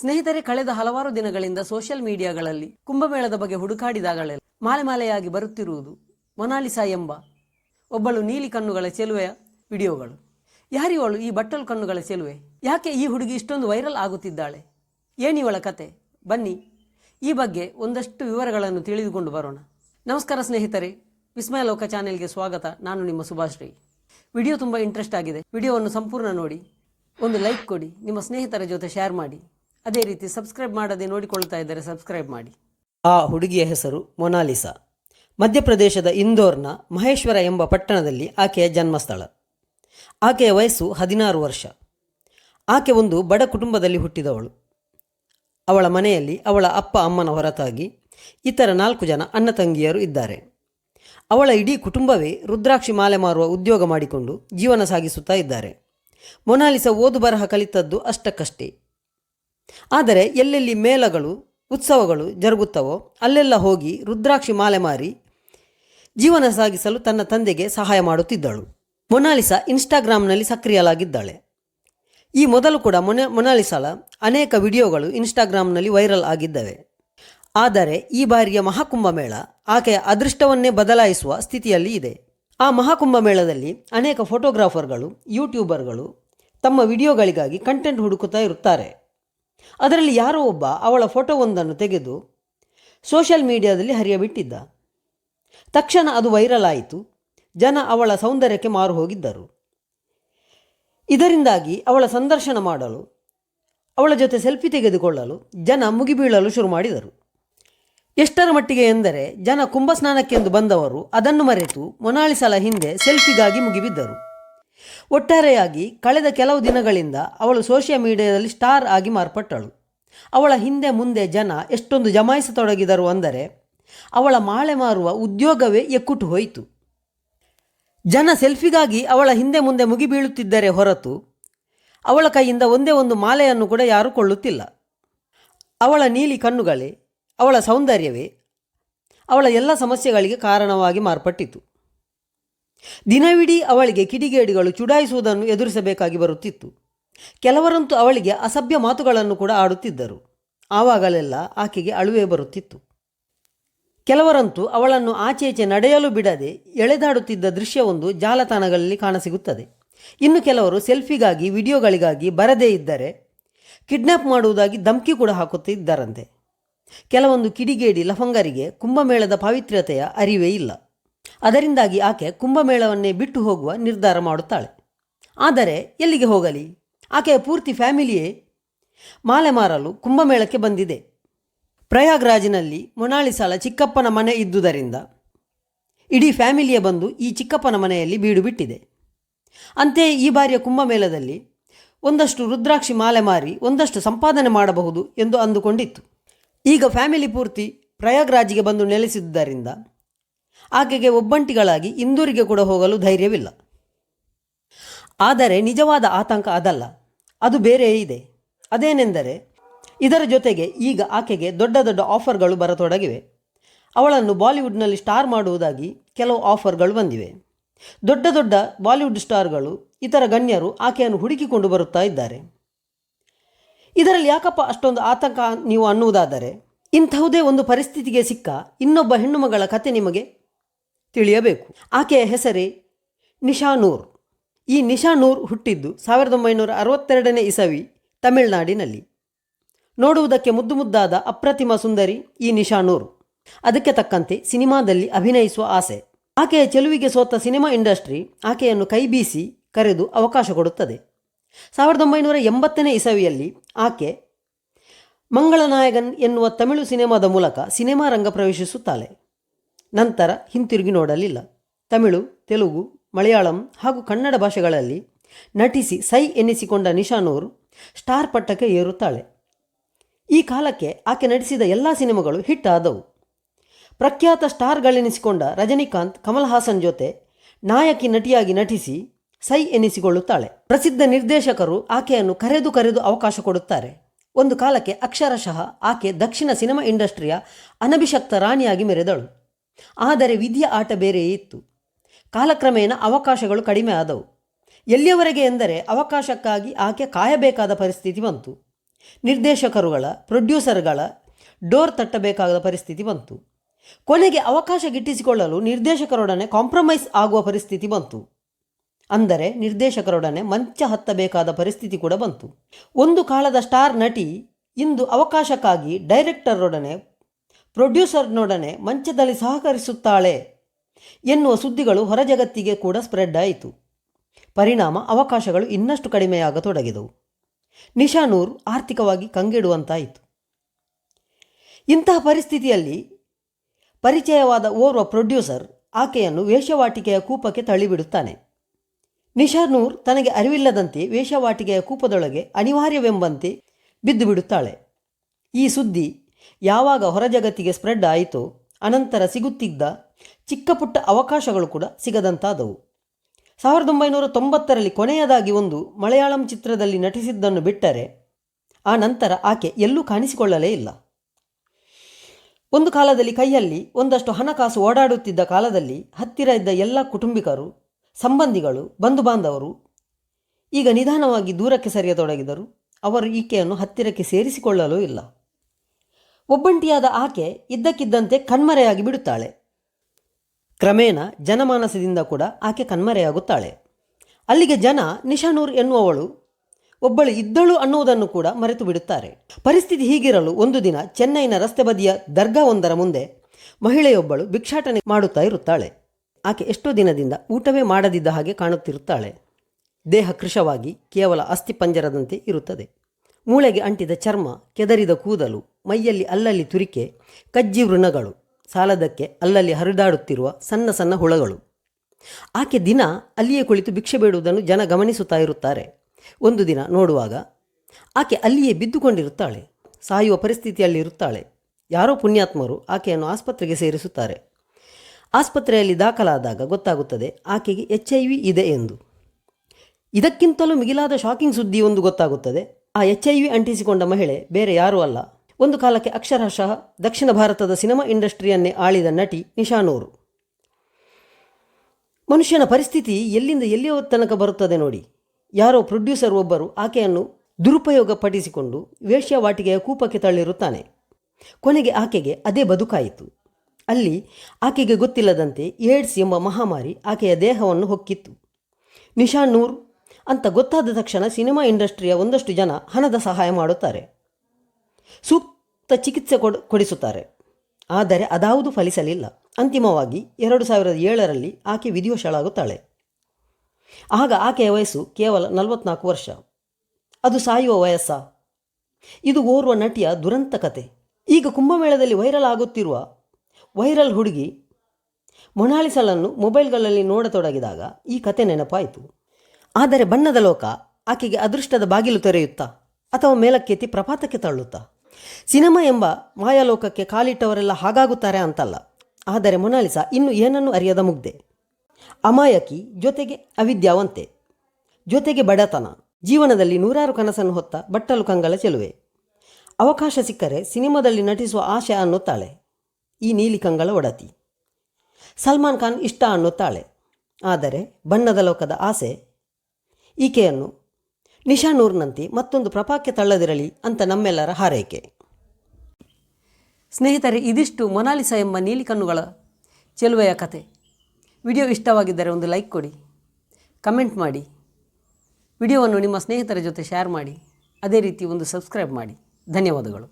ಸ್ನೇಹಿತರೆ, ಕಳೆದ ಹಲವಾರು ದಿನಗಳಿಂದ ಸೋಷಿಯಲ್ ಮೀಡಿಯಾಗಳಲ್ಲಿ ಕುಂಭಮೇಳದ ಬಗ್ಗೆ ಹುಡುಕಾಡಿದಾಗಲೆಲ್ಲ ಮಾಲೆ ಮಾಲೆಯಾಗಿ ಬರುತ್ತಿರುವುದು ಮೊನಾಲಿಸಾ ಎಂಬ ಒಬ್ಬಳು ನೀಲಿ ಕಣ್ಣುಗಳ ಚೆಲುವೆಯ ವಿಡಿಯೋಗಳು. ಯಾರಿವಳು ಈ ಬಟ್ಟಲು ಕಣ್ಣುಗಳ ಚೆಲುವೆ. ಯಾಕೆ ಈ ಹುಡುಗಿ ಇಷ್ಟೊಂದು ವೈರಲ್ ಆಗುತ್ತಿದ್ದಾಳೆ? ಏನಿವಳ ಕತೆ? ಬನ್ನಿ, ಈ ಬಗ್ಗೆ ಒಂದಷ್ಟು ವಿವರಗಳನ್ನು ತಿಳಿದುಕೊಂಡು ಬರೋಣ. ನಮಸ್ಕಾರ ಸ್ನೇಹಿತರೆ, ವಿಸ್ಮಯ ಲೋಕ ಚಾನೆಲ್ಗೆ ಸ್ವಾಗತ. ನಾನು ನಿಮ್ಮ ಸುಭಾಶ್ರೀ. ವಿಡಿಯೋ ತುಂಬ ಇಂಟ್ರೆಸ್ಟ್ ಆಗಿದೆ. ವಿಡಿಯೋವನ್ನು ಸಂಪೂರ್ಣ ನೋಡಿ. ಒಂದು ಲೈಕ್ ಕೊಡಿ. ನಿಮ್ಮ ಸ್ನೇಹಿತರ ಜೊತೆ ಶೇರ್ ಮಾಡಿ. ಅದೇ ರೀತಿ ಸಬ್ಸ್ಕ್ರೈಬ್ ಮಾಡದೆ ನೋಡಿಕೊಳ್ತಾ ಇದ್ದಾರೆ ಸಬ್ಸ್ಕ್ರೈಬ್ ಮಾಡಿ. ಆ ಹುಡುಗಿಯ ಹೆಸರು ಮೊನಾಲಿಸಾ. ಮಧ್ಯಪ್ರದೇಶದ ಇಂದೋರ್ನ ಮಹೇಶ್ವರ ಎಂಬ ಪಟ್ಟಣದಲ್ಲಿ ಆಕೆಯ ಜನ್ಮಸ್ಥಳ. ಆಕೆಯ ವಯಸ್ಸು ಹದಿನಾರು ವರ್ಷ. ಆಕೆ ಒಂದು ಬಡ ಕುಟುಂಬದಲ್ಲಿ ಹುಟ್ಟಿದವಳು. ಅವಳ ಮನೆಯಲ್ಲಿ ಅವಳ ಅಪ್ಪ ಅಮ್ಮನ ಹೊರತಾಗಿ ಇತರ ನಾಲ್ಕು ಜನ ಅಣ್ಣ ತಂಗಿಯರು ಇದ್ದಾರೆ. ಅವಳ ಇಡೀ ಕುಟುಂಬವೇ ರುದ್ರಾಕ್ಷಿ ಮಾಲೆ ಮಾರುವ ಉದ್ಯೋಗ ಮಾಡಿಕೊಂಡು ಜೀವನ ಸಾಗಿಸುತ್ತಾ ಇದ್ದಾರೆ. ಮೊನಾಲಿಸ ಓದು ಬರಹ ಕಲಿತದ್ದು ಅಷ್ಟಕ್ಕಷ್ಟೇ. ಆದರೆ ಎಲ್ಲೆಲ್ಲಿ ಮೇಳಗಳು ಉತ್ಸವಗಳು ಜರುಗುತ್ತವೋ, ಅಲ್ಲೆಲ್ಲ ಹೋಗಿ ರುದ್ರಾಕ್ಷಿ ಮಾಲೆ ಮಾರಿ ಜೀವನ ಸಾಗಿಸಲು ತನ್ನ ತಂದೆಗೆ ಸಹಾಯ ಮಾಡುತ್ತಿದ್ದಳು. ಮೊನಾಲಿಸಾ ಇನ್ಸ್ಟಾಗ್ರಾಮ್ನಲ್ಲಿ ಸಕ್ರಿಯಲಾಗಿದ್ದಾಳೆ ಈ ಮೊದಲು ಕೂಡ ಮೊನ, ಮೊನಾಲಿಸಾಳ ಅನೇಕ ವಿಡಿಯೋಗಳು ಇನ್ಸ್ಟಾಗ್ರಾಮ್ನಲ್ಲಿ ವೈರಲ್ ಆಗಿದ್ದವೆ. ಆದರೆ ಈ ಬಾರಿಯ ಮಹಾಕುಂಭಮೇಳ ಆಕೆಯ ಅದೃಷ್ಟವನ್ನೇ ಬದಲಾಯಿಸುವ ಸ್ಥಿತಿಯಲ್ಲಿ ಇದೆ. ಆ ಮಹಾಕುಂಭಮೇಳದಲ್ಲಿ ಅನೇಕ ಫೋಟೋಗ್ರಾಫರ್ಗಳು, ಯೂಟ್ಯೂಬರ್ಗಳು ತಮ್ಮ ವಿಡಿಯೋಗಳಿಗಾಗಿ ಕಂಟೆಂಟ್ ಹುಡುಕುತ್ತಾ ಇರುತ್ತಾರೆ. ಅದರಲ್ಲಿ ಯಾರೋ ಒಬ್ಬ ಅವಳ ಫೋಟೋವೊಂದನ್ನು ತೆಗೆದು ಸೋಷಿಯಲ್ ಮೀಡಿಯಾದಲ್ಲಿ ಹರಿಯಬಿಟ್ಟಿದ್ದ. ತಕ್ಷಣ ಅದು ವೈರಲ್ ಆಯಿತು. ಜನ ಅವಳ ಸೌಂದರ್ಯಕ್ಕೆ ಮಾರು ಹೋಗಿದ್ದರು. ಇದರಿಂದಾಗಿ ಅವಳ ಸಂದರ್ಶನ ಮಾಡಲು, ಅವಳ ಜೊತೆ ಸೆಲ್ಫಿ ತೆಗೆದುಕೊಳ್ಳಲು ಜನ ಮುಗಿಬೀಳಲು ಶುರು ಮಾಡಿದರು. ಎಷ್ಟರ ಮಟ್ಟಿಗೆ ಎಂದರೆ ಜನ ಕುಂಭಸ್ನಾನಕ್ಕೆಂದು ಬಂದವರು ಅದನ್ನು ಮರೆತು ಮೊನಾಳಿಸಲ ಹಿಂದೆ ಸೆಲ್ಫಿಗಾಗಿ ಮುಗಿಬಿದ್ದರು. ಒಟ್ಟಾರೆಯಾಗಿ ಕಳೆದ ಕೆಲವು ದಿನಗಳಿಂದ ಅವಳು ಸೋಷಿಯಲ್ ಮೀಡಿಯಾದಲ್ಲಿ ಸ್ಟಾರ್ ಆಗಿ ಮಾರ್ಪಟ್ಟಳು. ಅವಳ ಹಿಂದೆ ಮುಂದೆ ಜನ ಎಷ್ಟೊಂದು ಜಮಾಯಿಸತೊಡಗಿದರು ಅಂದರೆ ಅವಳ ಮಾಳೆ ಮಾರುವ ಉದ್ಯೋಗವೇ ಎಕ್ಕುಟ್ಟು ಹೋಯಿತು. ಜನ ಸೆಲ್ಫಿಗಾಗಿ ಅವಳ ಹಿಂದೆ ಮುಂದೆ ಮುಗಿಬೀಳುತ್ತಿದ್ದರೆ ಹೊರತು ಅವಳ ಕೈಯಿಂದ ಒಂದೇ ಒಂದು ಮಾಲೆಯನ್ನು ಕೂಡ ಯಾರೂ ಕೊಳ್ಳುತ್ತಿಲ್ಲ. ಅವಳ ನೀಲಿ ಕಣ್ಣುಗಳೇ, ಅವಳ ಸೌಂದರ್ಯವೇ ಅವಳ ಎಲ್ಲ ಸಮಸ್ಯೆಗಳಿಗೆ ಕಾರಣವಾಗಿ ಮಾರ್ಪಟ್ಟಿತು. ದಿನವಿಡೀ ಅವಳಿಗೆ ಕಿಡಿಗೇಡಿಗಳು ಚುಡಾಯಿಸುವುದನ್ನು ಎದುರಿಸಬೇಕಾಗಿ ಬರುತ್ತಿತ್ತು. ಕೆಲವರಂತೂ ಅವಳಿಗೆ ಅಸಭ್ಯ ಮಾತುಗಳನ್ನು ಕೂಡ ಆಡುತ್ತಿದ್ದರು. ಆವಾಗಲೆಲ್ಲ ಆಕೆಗೆ ಅಳುವೆ ಬರುತ್ತಿತ್ತು. ಕೆಲವರಂತೂ ಅವಳನ್ನು ಆಚೆಚೆ ನಡೆಯಲು ಬಿಡದೆ ಎಳೆದಾಡುತ್ತಿದ್ದ ದೃಶ್ಯವೊಂದು ಜಾಲತಾಣಗಳಲ್ಲಿ ಕಾಣಸಿಗುತ್ತದೆ. ಇನ್ನು ಕೆಲವರು ಸೆಲ್ಫಿಗಾಗಿ, ವಿಡಿಯೋಗಳಿಗಾಗಿ ಬರದೇ ಇದ್ದರೆ ಕಿಡ್ನ್ಯಾಪ್ ಮಾಡುವುದಾಗಿ ಧಮ್ಕಿ ಕೂಡ ಹಾಕುತ್ತಿದ್ದರಂತೆ. ಕೆಲವೊಂದು ಕಿಡಿಗೇಡಿ ಲಫಂಗರಿಗೆ ಕುಂಭಮೇಳದ ಪಾವಿತ್ರ್ಯತೆಯ ಅರಿವೇ ಇಲ್ಲ. ಅದರಿಂದಾಗಿ ಆಕೆ ಕುಂಭಮೇಳವನ್ನೇ ಬಿಟ್ಟು ಹೋಗುವ ನಿರ್ಧಾರ ಮಾಡುತ್ತಾಳೆ. ಆದರೆ ಎಲ್ಲಿಗೆ ಹೋಗಲಿ? ಆಕೆಯ ಪೂರ್ತಿ ಫ್ಯಾಮಿಲಿಯೇ ಮಾಲೆ ಮಾರಲು ಕುಂಭಮೇಳಕ್ಕೆ ಬಂದಿದೆ. ಪ್ರಯಾಗ್ರಾಜಿನಲ್ಲಿ ಮೊನಾಳಿಸಾಲ ಚಿಕ್ಕಪ್ಪನ ಮನೆ ಇದ್ದುದರಿಂದ ಇಡೀ ಫ್ಯಾಮಿಲಿಯೇ ಬಂದು ಈ ಚಿಕ್ಕಪ್ಪನ ಮನೆಯಲ್ಲಿ ಬೀಡು ಬಿಟ್ಟಿದೆ. ಅಂತೆಯೇ ಈ ಬಾರಿಯ ಕುಂಭಮೇಳದಲ್ಲಿ ಒಂದಷ್ಟು ರುದ್ರಾಕ್ಷಿ ಮಾಲೆ ಮಾರಿ ಒಂದಷ್ಟು ಸಂಪಾದನೆ ಮಾಡಬಹುದು ಎಂದು ಅಂದುಕೊಂಡಿತ್ತು. ಈಗ ಫ್ಯಾಮಿಲಿ ಪೂರ್ತಿ ಪ್ರಯಾಗ್ರಾಜಿಗೆ ಬಂದು ನೆಲೆಸಿದ್ದರಿಂದ ಆಕೆಗೆ ಒಬ್ಬಂಟಿಗಳಾಗಿ ಇಂದೂರಿಗೆ ಕೂಡ ಹೋಗಲು ಧೈರ್ಯವಿಲ್ಲ. ಆದರೆ ನಿಜವಾದ ಆತಂಕ ಅದಲ್ಲ. ಅದು ಬೇರೆಯೇ ಇದೆ. ಅದೇನೆಂದರೆ ಇದರ ಜೊತೆಗೆ ಈಗ ಆಕೆಗೆ ದೊಡ್ಡ ದೊಡ್ಡ ಆಫರ್ಗಳು ಬರತೊಡಗಿವೆ. ಅವಳನ್ನು ಬಾಲಿವುಡ್ನಲ್ಲಿ ಸ್ಟಾರ್ ಮಾಡುವುದಾಗಿ ಕೆಲವು ಆಫರ್ಗಳು ಬಂದಿವೆ. ದೊಡ್ಡ ದೊಡ್ಡ ಬಾಲಿವುಡ್ ಸ್ಟಾರ್ಗಳು, ಇತರ ಗಣ್ಯರು ಆಕೆಯನ್ನು ಹುಡುಕಿಕೊಂಡು ಬರುತ್ತಾ ಇದ್ದಾರೆ. ಇದರಲ್ಲಿ ಯಾಕಪ್ಪ ಅಷ್ಟೊಂದು ಆತಂಕ ನೀವು ಅನ್ನುವುದಾದರೆ ಇಂತಹುದೇ ಒಂದು ಪರಿಸ್ಥಿತಿಗೆ ಸಿಕ್ಕ ಇನ್ನೊಬ್ಬ ಹೆಣ್ಣುಮಗಳ ಕತೆ ನಿಮಗೆ ತಿಳಿಯಬೇಕು. ಆಕೆಯ ಹೆಸರೇ ನಿಶಾನೂರ್. ಈ ನಿಶಾನೂರ್ ಹುಟ್ಟಿದ್ದು ಸಾವಿರದ ಒಂಬೈನೂರ ಅರವತ್ತೆರಡನೇ ಇಸವಿ ತಮಿಳುನಾಡಿನಲ್ಲಿ. ನೋಡುವುದಕ್ಕೆ ಮುದ್ದು ಮುದ್ದಾದ ಅಪ್ರತಿಮ ಸುಂದರಿ ಈ ನಿಶಾನೂರ್. ಅದಕ್ಕೆ ತಕ್ಕಂತೆ ಸಿನಿಮಾದಲ್ಲಿ ಅಭಿನಯಿಸುವ ಆಸೆ. ಆಕೆಯ ಚೆಲುವಿಗೆ ಸೋತ ಸಿನಿಮಾ ಇಂಡಸ್ಟ್ರಿ ಆಕೆಯನ್ನು ಕೈಬೀಸಿ ಕರೆದು ಅವಕಾಶ ಕೊಡುತ್ತದೆ. ಸಾವಿರದ ಒಂಬೈನೂರ ಎಂಬತ್ತನೇ ಇಸವಿಯಲ್ಲಿ ಆಕೆ ಮಂಗಳನಾಯಗನ್ ಎನ್ನುವ ತಮಿಳು ಸಿನಿಮಾದ ಮೂಲಕ ಸಿನಿಮಾ ರಂಗ ಪ್ರವೇಶಿಸುತ್ತಾಳೆ. ನಂತರ ಹಿಂತಿರುಗಿ ನೋಡಲಿಲ್ಲ. ತಮಿಳು, ತೆಲುಗು, ಮಲಯಾಳಂ ಹಾಗೂ ಕನ್ನಡ ಭಾಷೆಗಳಲ್ಲಿ ನಟಿಸಿ ಸೈ ಎನ್ನಿಸಿಕೊಂಡ ನಿಶಾನೂರ್ ಸ್ಟಾರ್ ಪಟ್ಟಕ್ಕೆ ಏರುತ್ತಾಳೆ. ಈ ಕಾಲಕ್ಕೆ ಆಕೆ ನಟಿಸಿದ ಎಲ್ಲ ಸಿನಿಮಾಗಳು ಹಿಟ್ ಆದವು. ಪ್ರಖ್ಯಾತ ಸ್ಟಾರ್ಗಳೆನಿಸಿಕೊಂಡ ರಜನಿಕಾಂತ್, ಕಮಲ್ ಹಾಸನ್ ಜೊತೆ ನಾಯಕಿ ನಟಿಯಾಗಿ ನಟಿಸಿ ಸೈ ಎನ್ನಿಸಿಕೊಳ್ಳುತ್ತಾಳೆ. ಪ್ರಸಿದ್ಧ ನಿರ್ದೇಶಕರು ಆಕೆಯನ್ನು ಕರೆದು ಕರೆದು ಅವಕಾಶ ಕೊಡುತ್ತಾರೆ. ಒಂದು ಕಾಲಕ್ಕೆ ಅಕ್ಷರಶಃ ಆಕೆ ದಕ್ಷಿಣ ಸಿನಿಮಾ ಇಂಡಸ್ಟ್ರಿಯ ಅನಭಿಷಕ್ತ ರಾಣಿಯಾಗಿ ಮೆರೆದಳು. ಆದರೆ ವಿಧಿಯ ಆಟ ಬೇರೆಯೇ ಇತ್ತು. ಕಾಲಕ್ರಮೇಣ ಅವಕಾಶಗಳು ಕಡಿಮೆ ಆದವು. ಎಲ್ಲಿಯವರೆಗೆ ಎಂದರೆ ಅವಕಾಶಕ್ಕಾಗಿ ಆಕೆ ಕಾಯಬೇಕಾದ ಪರಿಸ್ಥಿತಿ ಬಂತು. ನಿರ್ದೇಶಕರುಗಳ, ಪ್ರೊಡ್ಯೂಸರ್ಗಳ ಡೋರ್ ತಟ್ಟಬೇಕಾದ ಪರಿಸ್ಥಿತಿ ಬಂತು. ಕೊನೆಗೆ ಅವಕಾಶ ಗಿಟ್ಟಿಸಿಕೊಳ್ಳಲು ನಿರ್ದೇಶಕರೊಡನೆ ಕಾಂಪ್ರಮೈಸ್ ಆಗುವ ಪರಿಸ್ಥಿತಿ ಬಂತು. ಅಂದರೆ ನಿರ್ದೇಶಕರೊಡನೆ ಮಂಚ ಹತ್ತಬೇಕಾದ ಪರಿಸ್ಥಿತಿ ಕೂಡ ಬಂತು. ಒಂದು ಕಾಲದ ಸ್ಟಾರ್ ನಟಿ ಇಂದು ಅವಕಾಶಕ್ಕಾಗಿ ಡೈರೆಕ್ಟರ್ರೊಡನೆ ಪ್ರೊಡ್ಯೂಸರ್ನೊಡನೆ ಮಂಚದಲ್ಲಿ ಸಹಕರಿಸುತ್ತಾಳೆ ಎನ್ನುವ ಸುದ್ದಿಗಳು ಹೊರಜಗತ್ತಿಗೆ ಕೂಡ ಸ್ಪ್ರೆಡ್ ಆಯಿತು. ಪರಿಣಾಮ ಅವಕಾಶಗಳು ಇನ್ನಷ್ಟು ಕಡಿಮೆಯಾಗತೊಡಗಿದವು. ನಿಶಾನೂರ್ ಆರ್ಥಿಕವಾಗಿ ಕಂಗೆಡುವಂತಾಯಿತು. ಇಂತಹ ಪರಿಸ್ಥಿತಿಯಲ್ಲಿ ಪರಿಚಯವಾದ ಓರ್ವ ಪ್ರೊಡ್ಯೂಸರ್ ಆಕೆಯನ್ನು ವೇಷವಾಟಿಕೆಯ ಕೂಪಕ್ಕೆ ತಳ್ಳಿಬಿಡುತ್ತಾನೆ. ನಿಶಾನೂರ್ ತನಗೆ ಅರಿವಿಲ್ಲದಂತೆ ವೇಷವಾಟಿಕೆಯ ಕೂಪದೊಳಗೆ ಅನಿವಾರ್ಯವೆಂಬಂತೆ ಬಿದ್ದು ಬಿಡುತ್ತಾಳೆ ಈ ಸುದ್ದಿ ಯಾವಾಗ ಹೊರಜಗತ್ತಿಗೆ ಸ್ಪ್ರೆಡ್ ಆಯಿತೋ, ಅನಂತರ ಸಿಗುತ್ತಿದ್ದ ಚಿಕ್ಕ ಪುಟ್ಟ ಅವಕಾಶಗಳು ಕೂಡ ಸಿಗದಂತಾದವು. ಸಾವಿರದ ಒಂಬೈನೂರ ತೊಂಬತ್ತರಲ್ಲಿ ಕೊನೆಯದಾಗಿ ಒಂದು ಮಲಯಾಳಂ ಚಿತ್ರದಲ್ಲಿ ನಟಿಸಿದ್ದನ್ನು ಬಿಟ್ಟರೆ, ಆ ನಂತರ ಆಕೆ ಎಲ್ಲೂ ಕಾಣಿಸಿಕೊಳ್ಳಲೇ ಇಲ್ಲ. ಒಂದು ಕಾಲದಲ್ಲಿ ಕೈಯಲ್ಲಿ ಒಂದಷ್ಟು ಹಣಕಾಸು ಓಡಾಡುತ್ತಿದ್ದ ಕಾಲದಲ್ಲಿ ಹತ್ತಿರ ಇದ್ದ ಎಲ್ಲ ಕುಟುಂಬಿಕರು, ಸಂಬಂಧಿಗಳು, ಬಂಧು ಬಾಂಧವರು ಈಗ ನಿಧಾನವಾಗಿ ದೂರಕ್ಕೆ ಸರಿಯತೊಡಗಿದರು. ಅವರು ಈಕೆಯನ್ನು ಹತ್ತಿರಕ್ಕೆ ಸೇರಿಸಿಕೊಳ್ಳಲೂ ಇಲ್ಲ. ಒಬ್ಬಂಟಿಯಾದ ಆಕೆ ಇದ್ದಕ್ಕಿದ್ದಂತೆ ಕಣ್ಮರೆಯಾಗಿ ಬಿಡುತ್ತಾಳೆ. ಕ್ರಮೇಣ ಜನಮಾನಸದಿಂದ ಕೂಡ ಆಕೆ ಕಣ್ಮರೆಯಾಗುತ್ತಾಳೆ. ಅಲ್ಲಿಗೆ ಜನ ನಿಶಾನೂರ್ ಎನ್ನುವವಳು ಒಬ್ಬಳು ಇದ್ದಳು ಅನ್ನುವುದನ್ನು ಕೂಡ ಮರೆತು ಬಿಡುತ್ತಾರೆ. ಪರಿಸ್ಥಿತಿ ಹೀಗಿರಲು ಒಂದು ದಿನ ಚೆನ್ನೈನ ರಸ್ತೆ ಬದಿಯ ದರ್ಗಾವೊಂದರ ಮುಂದೆ ಮಹಿಳೆಯೊಬ್ಬಳು ಭಿಕ್ಷಾಟನೆ ಮಾಡುತ್ತಾ ಇರುತ್ತಾಳೆ. ಆಕೆ ಎಷ್ಟೋ ದಿನದಿಂದ ಊಟವೇ ಮಾಡದಿದ್ದ ಹಾಗೆ ಕಾಣುತ್ತಿರುತ್ತಾಳೆ. ದೇಹ ಕೃಶವಾಗಿ ಕೇವಲ ಅಸ್ಥಿಪಂಜರದಂತೆ ಇರುತ್ತದೆ. ಮೂಳೆಗೆ ಅಂಟಿದ ಚರ್ಮ ಕೆದರಿದ ಕೂದಲು ಮೈಯಲ್ಲಿ ಅಲ್ಲಲ್ಲಿ ತುರಿಕೆ, ಕಜ್ಜಿ ವೃಣಗಳು ಸಾಲದಕ್ಕೆ ಅಲ್ಲಲ್ಲಿ ಹರಿದಾಡುತ್ತಿರುವ ಸಣ್ಣ ಸಣ್ಣ ಹುಳಗಳು. ಆಕೆ ದಿನ ಅಲ್ಲಿಯೇ ಕುಳಿತು ಭಿಕ್ಷೆ ಬೇಡುವುದನ್ನು ಜನ ಗಮನಿಸುತ್ತಾ ಇರುತ್ತಾರೆ. ಒಂದು ದಿನ ನೋಡುವಾಗ, ಆಕೆ ಅಲ್ಲಿಯೇ ಬಿದ್ದುಕೊಂಡಿರುತ್ತಾಳೆ, ಸಾಯುವ ಪರಿಸ್ಥಿತಿಯಲ್ಲಿ ಇರುತ್ತಾಳೆ. ಯಾರೋ ಪುಣ್ಯಾತ್ಮರು ಆಕೆಯನ್ನು ಆಸ್ಪತ್ರೆಗೆ ಸೇರಿಸುತ್ತಾರೆ. ಆಸ್ಪತ್ರೆಯಲ್ಲಿ ದಾಖಲಾದಾಗ ಗೊತ್ತಾಗುತ್ತದೆ, ಆಕೆಗೆ ಎಚ್ ಐ ವಿ ಇದೆ ಎಂದು. ಇದಕ್ಕಿಂತಲೂ ಮಿಗಿಲಾದ ಶಾಕಿಂಗ್ ಸುದ್ದಿ ಒಂದು ಗೊತ್ತಾಗುತ್ತದೆ. ಆ ಎಚ್ ಐ ವಿ ಅಂಟಿಸಿಕೊಂಡ ಮಹಿಳೆ ಬೇರೆ ಯಾರೂ ಅಲ್ಲ. ಒಂದು ಕಾಲಕ್ಕೆ ಅಕ್ಷರಶಃ ದಕ್ಷಿಣ ಭಾರತದ ಸಿನಿಮಾ ಇಂಡಸ್ಟ್ರಿಯನ್ನೇ ಆಳಿದ ನಟಿ ನಿಶಾನೂರು ಮನುಷ್ಯನ ಪರಿಸ್ಥಿತಿ ಎಲ್ಲಿಂದ ಎಲ್ಲಿಯೋ ತನಕ ಬರುತ್ತದೆ ನೋಡಿ. ಯಾರೋ ಪ್ರೊಡ್ಯೂಸರ್ ಒಬ್ಬರು ಆಕೆಯನ್ನು ದುರುಪಯೋಗ ಪಡಿಸಿಕೊಂಡು ವೇಶ್ಯಾವಾಟಿಕೆಯ ಕೂಪಕ್ಕೆ ತಳ್ಳಿರುತ್ತಾನೆ. ಕೊನೆಗೆ ಆಕೆಗೆ ಅದೇ ಬದುಕಾಯಿತು. ಅಲ್ಲಿ ಆಕೆಗೆ ಗೊತ್ತಿಲ್ಲದಂತೆ ಏಡ್ಸ್ ಎಂಬ ಮಹಾಮಾರಿ ಆಕೆಯ ದೇಹವನ್ನು ಹೊಕ್ಕಿತ್ತು. ನಿಶಾನೂರ್ ನೂರ್ ಅಂತ ಗೊತ್ತಾದ ತಕ್ಷಣ ಸಿನಿಮಾ ಇಂಡಸ್ಟ್ರಿಯ ಒಂದಷ್ಟು ಜನ ಹಣದ ಸಹಾಯ ಮಾಡುತ್ತಾರೆ. ಸೂಕ್ತ ಚಿಕಿತ್ಸೆ ಕೊಡ್, ಕೊಡಿಸುತ್ತಾರೆ. ಆದರೆ ಅದಾವುದು ಫಲಿಸಲಿಲ್ಲ. ಅಂತಿಮವಾಗಿ ಎರಡು ಸಾವಿರದ ಏಳರಲ್ಲಿ ಆಕೆ ವಿಧಿವಶಳಾಗುತ್ತಾಳೆ. ಆಗ ಆಕೆಯ ವಯಸ್ಸು ಕೇವಲ ನಲವತ್ನಾಲ್ಕು ವರ್ಷ. ಅದು ಸಾಯುವ ವಯಸ್ಸ. ಇದು ಓರ್ವ ನಟಿಯ ದುರಂತ ಕತೆ. ಈಗ ಕುಂಭಮೇಳದಲ್ಲಿ ವೈರಲ್ ಆಗುತ್ತಿರುವ ವೈರಲ್ ಹುಡುಗಿ ಮೊನಾಲಿಸಲನ್ನು ಮೊಬೈಲ್ಗಳಲ್ಲಿ ನೋಡತೊಡಗಿದಾಗ ಈ ಕತೆ ನೆನಪಾಯಿತು. ಆದರೆ ಬಣ್ಣದ ಲೋಕ ಆಕೆಗೆ ಅದೃಷ್ಟದ ಬಾಗಿಲು ತೆರೆಯುತ್ತಾ ಅಥವಾ ಮೇಲಕ್ಕೆತ್ತಿ ಪ್ರಪಾತಕ್ಕೆ ತಳ್ಳುತ್ತಾ? ಸಿನಿಮಾ ಎಂಬ ಮಾಯಾಲೋಕಕ್ಕೆ ಕಾಲಿಟ್ಟವರೆಲ್ಲ ಹಾಗಾಗುತ್ತಾರೆ ಅಂತಲ್ಲ. ಆದರೆ ಮೊನಾಲಿಸಾ ಇನ್ನು ಏನನ್ನು ಅರಿಯದ ಮುಗ್ದೆ ಅಮಾಯಕಿ ಜೊತೆಗೆ ಅವಿದ್ಯಾವಂತೆ. ಜೊತೆಗೆ ಬಡತನ. ಜೀವನದಲ್ಲಿ ನೂರಾರು ಕನಸನ್ನು ಹೊತ್ತ ಬಟ್ಟಲು ಕಂಗಳ ಚೆಲುವೆ. ಅವಕಾಶ ಸಿಕ್ಕರೆ ಸಿನಿಮಾದಲ್ಲಿ ನಟಿಸುವ ಆಶೆ ಅನ್ನುತ್ತಾಳೆ. ಈ ನೀಲಿ ಕಂಗಳ ಒಡತಿ. ಸಲ್ಮಾನ್ ಖಾನ್ ಇಷ್ಟ ಅನ್ನುತ್ತಾಳೆ. ಆದರೆ ಬಣ್ಣದ ಲೋಕದ ಆಸೆ. ಈಕೆಯನ್ನು ನಿಶಾನೂರ್ನಂತೆ ಮತ್ತೊಂದು ಪ್ರಪಾಕ್ಕೆ ತಳ್ಳದಿರಲಿ ಅಂತ ನಮ್ಮೆಲ್ಲರ ಹಾರೈಕೆ. ಸ್ನೇಹಿತರೆ, ಇದಿಷ್ಟು ಮೊನಾಲಿಸಾ ಎಂಬ ನೀಲಿ ಕಣ್ಣುಗಳ ಚೆಲುವೆಯ ಕತೆ. ವಿಡಿಯೋ ಇಷ್ಟವಾಗಿದ್ದರೆ ಒಂದು ಲೈಕ್ ಕೊಡಿ, ಕಮೆಂಟ್ ಮಾಡಿ. ವಿಡಿಯೋವನ್ನು ನಿಮ್ಮ ಸ್ನೇಹಿತರ ಜೊತೆ ಶೇರ್ ಮಾಡಿ, ಅದೇ ರೀತಿ ಒಂದು ಸಬ್ಸ್ಕ್ರೈಬ್ ಮಾಡಿ. ಧನ್ಯವಾದಗಳು.